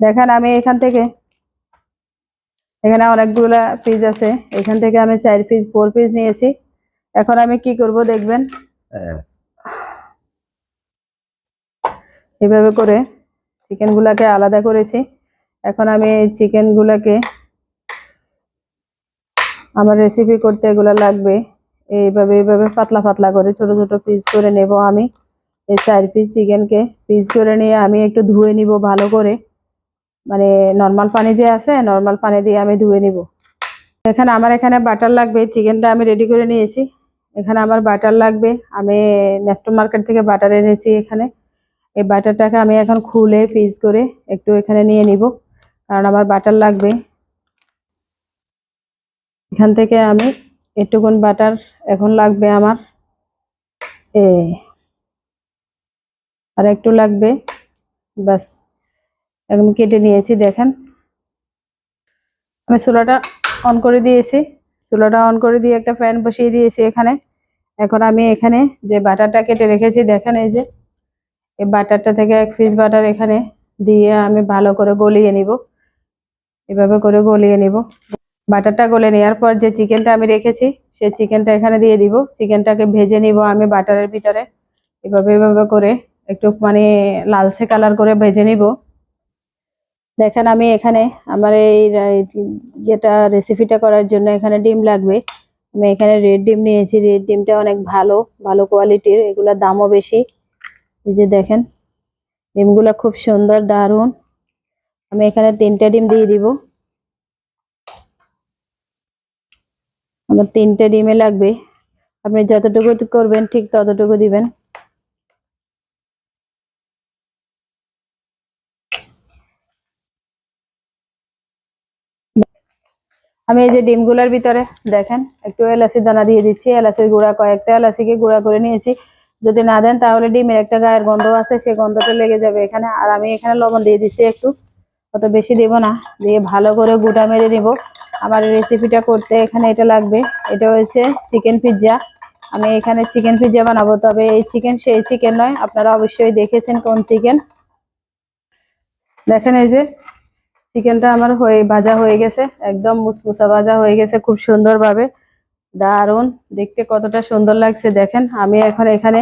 দেখেন আমি এখান থেকে এখানে অনেকগুলা পিস আছে এখান থেকে আমি চার পিস ফোর পিস নিয়েছি। এখন আমি কি করব দেখবেন? হ্যাঁ, এভাবে করে চিকেন গুলাকে আলাদা করেছি। এখন আমি এই চিকেন গুলাকে আমার রেসিপি করতে এগুলো লাগবে। এইভাবে এইভাবে পাতলা পাতলা করে ছোট ছোট পিস করে নেব আমি। এই চার পিস চিকেনকে পিস করে নিয়ে আমি একটু ধুয়ে নিব ভালো করে। মানে নর্মাল পানি যে আছে নর্মাল পানি দিয়ে আমি ধুয়ে নিব। এখানে আমার এখানে বাটার লাগবে চিকেনটা আমি রেডি করে নিয়েছি। এখানে আমার বাটার লাগবে, আমি নেস্টো মার্কেট থেকে বাটার এনেছি এখানে। এই বাটারটাকে আমি এখন খুলে পিস করে একটু এখানে নিয়ে নিব, কারণ আমার বাটার লাগবে। এখান থেকে আমি একটুকুন বাটার এখন লাগবে আমার। এ আর একটু লাগবে, ব্যাস। এখন কেটে নিয়েছি, দেখেন। আমি চুলাটা অন করে দিয়েছি। চুলাটা অন করে দিয়ে একটা ফ্যান বসিয়ে দিয়েছি এখানে। এখন আমি এখানে যে বাটারটা কেটে রেখেছি, দেখেন এই যে, এই বাটারটা থেকে এক পিস বাটার এখানে দিয়ে আমি ভালো করে গলিয়ে নিব। এভাবে করে গলিয়ে নিব। বাটারটা গলে নেওয়ার পর যে চিকেনটা আমি রেখেছি, সেই চিকেনটা এখানে দিয়ে দিব। চিকেনটাকে ভেজে নিব আমি বাটারের ভিতরে। এভাবে এভাবে করে একটু মানে লালচে কালার করে ভেজে নিব। দেখেন আমি এখানে আমার এই যেটা রেসিপিটা করার জন্য এখানে ডিম লাগবে। আমি এখানে রেড ডিম নিয়েছি। রেড ডিমটা অনেক ভালো ভালো কোয়ালিটির এগুলোর দামও বেশি। এই যে দেখেন, ডিমগুলো খুব সুন্দর, দারুণ। আমি এখানে তিনটে ডিম দিয়ে দিব। আমার তিনটে ডিমে লাগবে। আপনি যতটুকু করবেন ঠিক ততটুকু দিবেন। আমি এই যে ডিমগুলোর ভিতরে দেখেন, একটু এলাচি দানা দিয়ে দিচ্ছি, এলাচির গুঁড়া কয়েকটা এলাচিকে গুঁড়া করে নিয়েছি। যদি না দেন তাহলে ডিমের একটা গায়ের গন্ধ আছে সেই গন্ধটা লেগে যাবে এখানে। আর আমি এখানে লবণ দিয়ে দিচ্ছি একটু, অত বেশি দিব না, দিয়ে ভালো করে গুঁড়া মেরে নিব। আমার রেসিপিটা করতে এখানে এটা লাগবে। এটা হয়েছে চিকেন পিৎজা আমি এখানে চিকেন পিৎজা বানাবো, তবে এই চিকেন সেই চিকেন নয়। আপনারা অবশ্যই দেখেছেন কোন চিকেন দেখেন এই যে চিকেনটা আমার হয়ে ভাজা হয়ে গেছে, একদম মুসমুসা ভাজা হয়ে গেছে খুব সুন্দরভাবে। দারুণ, দেখতে কতটা সুন্দর লাগছে, দেখেন। আমি এখন এখানে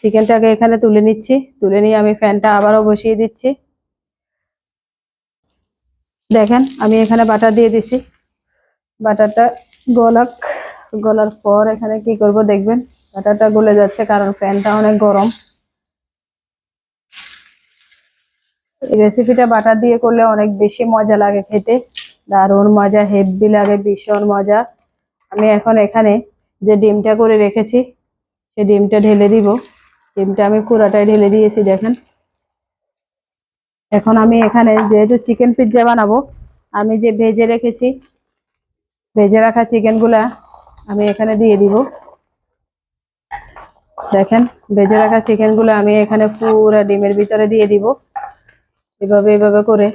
চিকেনটাকে এখানে তুলে নিচ্ছি, তুলে নিয়ে আমি ফ্যানটা আবারও বসিয়ে দিচ্ছি। দেখেন, আমি এখানে বাটার দিয়ে দিছি। বাটারটা গলাক, গলার পর এখানে কি করব দেখবেন? বাটারটা গলে যাচ্ছে কারণ ফ্যানটা অনেক গরম। এই রেসিপিটা বাটার দিয়ে করলে অনেক বেশি মজা লাগে খেতে। দারুণ মজা হেভি লাগে, ভীষণ মজা। আমি এখন এখানে যে ডিমটা করে রেখেছি, সে ডিমটা ঢেলে দিব। ডিমটা আমি পুরাটাই ঢেলে দিয়েছি, দেখেন। এখন আমি এখানে যেহেতু চিকেন পিৎজা বানাবো, আমি যে ভেজে রেখেছি, ভেজে রাখা চিকেনগুলা আমি এখানে দিয়ে দিব। দেখেন, ভেজে রাখা চিকেনগুলো আমি এখানে পুরো ডিমের ভিতরে দিয়ে দিব। এভাবে এভাবে করে।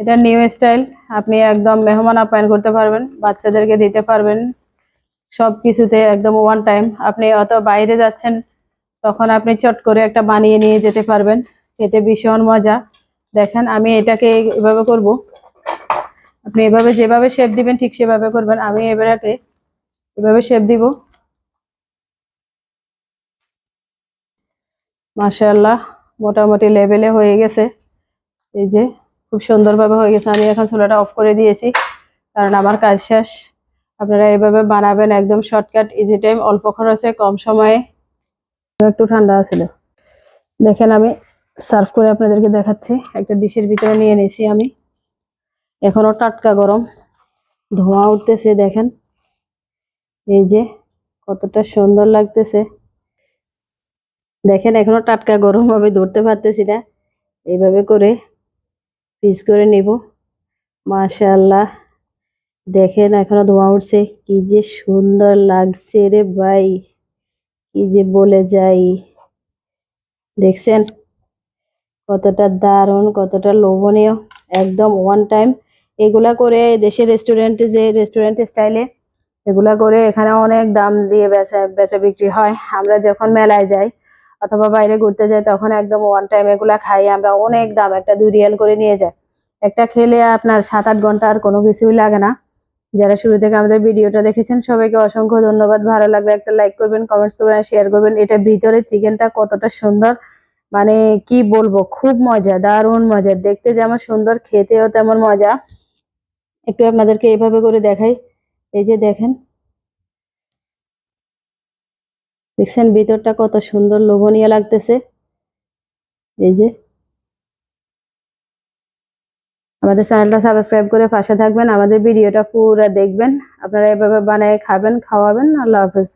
এটা নিউ স্টাইল আপনি একদম মেহমান আপ্যায়ন করতে পারবেন, বাচ্চাদেরকে দিতে পারবেন। সব কিছুতে একদম ওয়ান টাইম আপনি অত বাইরে যাচ্ছেন, তখন আপনি চট করে একটা বানিয়ে নিয়ে যেতে পারবেন। খেতে ভীষণ মজা। দেখেন, আমি এটাকে এভাবে করব। আপনি এভাবে যেভাবে শেপ দিবেন, ঠিক সেভাবে করবেন। আমি এবারে এভাবে শেপ দিব। মাশাআল্লাহ, মোটামুটি লেভেলে হয়ে গেছে। এই যে খুব সুন্দরভাবে হয়ে গেছে। আমি এখন চুলাটা অফ করে দিয়েছি, কারণ আমার কাজ শেষ। আপনারা এভাবে বানাবেন একদম শর্টকাট ইজি টাইম অল্প খরচে, কম সময়ে। একটু ঠান্ডা ছিল দেখেন আমি সার্ভ করে আপনাদেরকে দেখাচ্ছি। একটা ডিশের ভিতরে নিয়ে নিয়েছি আমি। এখনও টাটকা গরম। ধোঁয়া উঠতেছে, দেখেন। এই যে কতটা সুন্দর লাগতেছে। দেখেন এখনও টাটকা গরম, আমি ধরতে পারতেছি না। এইভাবে করে পিস করে নেব। মাশাআল্লাহ। দেখেন এখনও ধোঁয়া উঠছে। কি যে সুন্দর লাগছে রে ভাই। কি যে বলে যাই। দেখছেন? কতটা দারুণ, কতটা লোভনীয়। একদম ওয়ান টাইম এগুলা করে দেশের রেস্টুরেন্টে যে রেস্টুরেন্ট স্টাইলে এগুলা করে এখানে অনেক দাম দিয়ে বেচা বেচা বিক্রি হয়। আমরা যখন মেলায় যাই অথবা বাইরে ঘুরতে যাই, তখন একদম ওয়ান টাইম এগুলা খাই, আমরা অনেক দাম, একটা দুই রিয়াল করে নিয়ে যাই। একটা খেলে আপনার সাত আট ঘণ্টা আর কোনো কিছুই লাগে না। যারা শুরু থেকে আমাদের ভিডিওটা দেখেছেন, সবাইকে অসংখ্য ধন্যবাদ। ভালো লাগলে একটা লাইক করবেন কমেন্টস করবেন শেয়ার করবেন। এটা ভিতরে চিকেনটা কতটা সুন্দর মানে কি বলব, খুব মজা, দারুণ মজা। দেখতে যেমন সুন্দর, খেতেও তেমন মজা। একটু আপনাদেরকে এইভাবে করে দেখাই। এই যে দেখেন দেখছেন ভিতরটা কত সুন্দর লোভনীয় লাগতেছে। এই যে। আমাদের চ্যানেলটা সাবস্ক্রাইব করে পাশে থাকবেন, আমাদের ভিডিওটা পুরো দেখবেন। আপনারা এভাবে বানায় খাবেন, খাওয়াবেন। আল্লাহ হাফেজ।